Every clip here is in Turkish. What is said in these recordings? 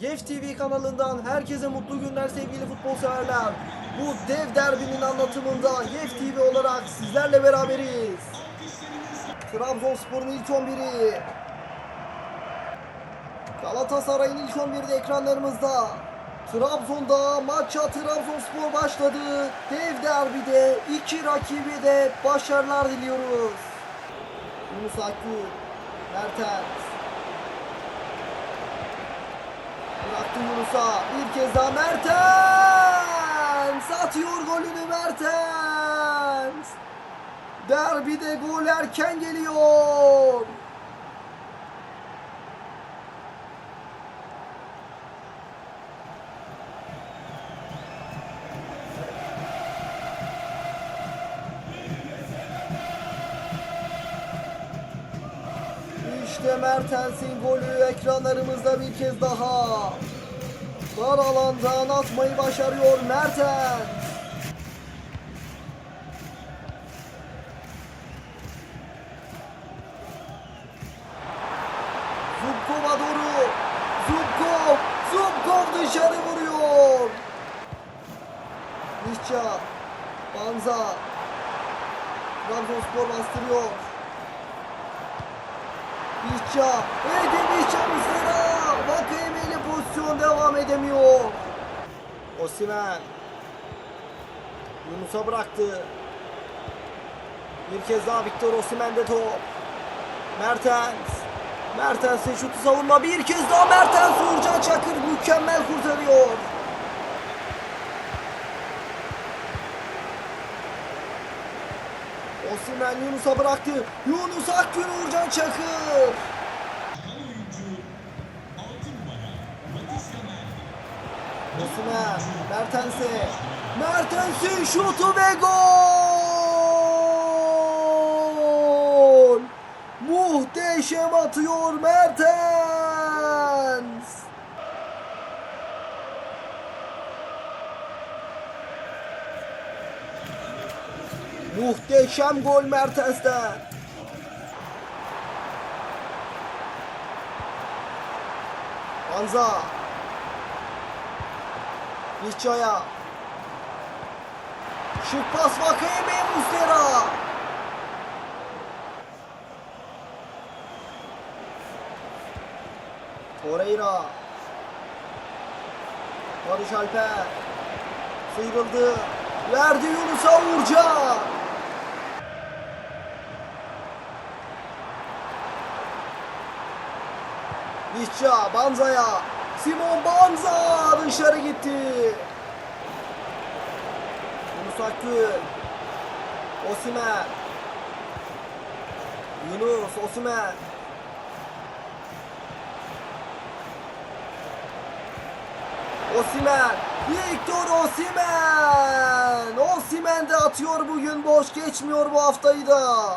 Yef TV kanalından herkese mutlu günler sevgili futbol severler. Bu dev derbinin anlatımında Yef TV olarak sizlerle beraberiz. Trabzonspor'un ilk 11'i. Galatasaray'ın ilk 11'i de ekranlarımızda. Trabzon'da maça Trabzonspor başladı. Dev derbide iki rakibi de başarılar diliyoruz. Yunus Akgül, Mertens, Bıraktı Yunus'a. Bir kez daha Mertens. Atıyor golünü Mertens. Derbide gol erken geliyor. İşte Mertens'in golü ekranlarımızda bir kez daha. Dar alandan atmayı başarıyor Mertens. Zubkov'a doğru. Zubkov. Zubkov dışarı vuruyor. Nişça. Banza. Trabzonspor bastırıyor. Nişça. Ege Nişça Muslera. Vakayeme ile pozisyon devam edemiyor. Osimen. Yunus'a bıraktı. Bir kez daha Victor Osimhen'de top. Mertens. Mertens'in şutu savunma bir kez daha Mertens Uğurcan Çakır mükemmel kurtarıyor. Osimhen Yunus'a bıraktı. Yunus Akgün Uğurcan Çakır. Osimhen Mertens'e. Mertens'in şutu ve gol. Muhteşem atıyor Mertens. Muhteşem gol Mertens'ten. Anza. Nişçaya. Şık pas Vakayeme Muslera. Torreira. Barış Alper. Sıyrıldı. Verdi Yunus'a Uğurcan. Nişça Banza'ya. Simon Banza dışarı gitti. Yunus Akgül. Osimen. Yunus Osimen. Osimen. Victor Osimen. Osimen de atıyor bugün boş geçmiyor bu haftayı da.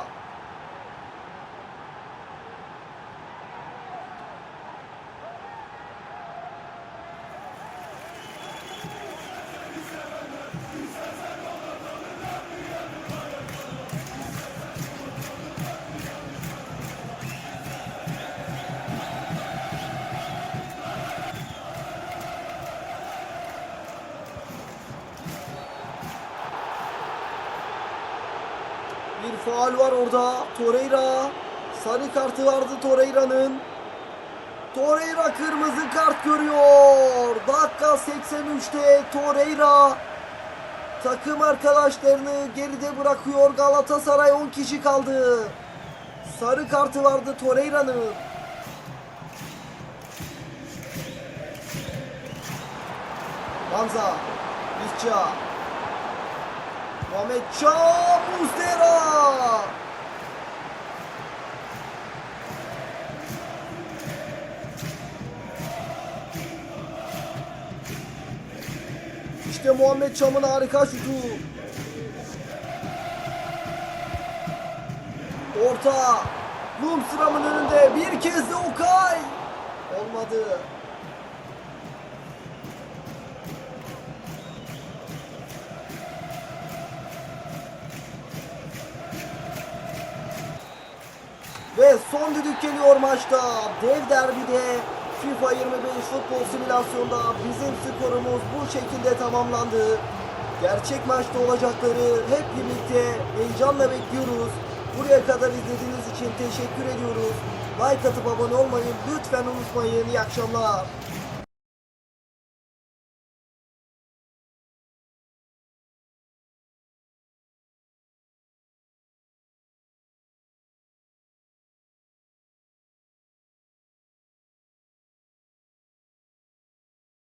Bir faal var orada. Torreira. Sarı kartı vardı Torreira'nın. Torreira kırmızı kart görüyor. Dakika 83'te Torreira takım arkadaşlarını geride bırakıyor. Galatasaray 10 kişi kaldı. Sarı kartı vardı Torreira'nın. Banza. İşça. Muhammed Can Muslera. İşte Muhammed Çam'ın harika şutu. Orta. Lundstram'ın önünde bir kez de Okay. Olmadı. Son düdük geliyor maçta. Dev derbide FIFA 25 futbol simülasyonda bizim skorumuz bu şekilde tamamlandı. Gerçek maçta olacakları hep birlikte heyecanla bekliyoruz. Buraya kadar izlediğiniz için teşekkür ediyoruz. Like atıp abone olmayı lütfen unutmayın. İyi akşamlar.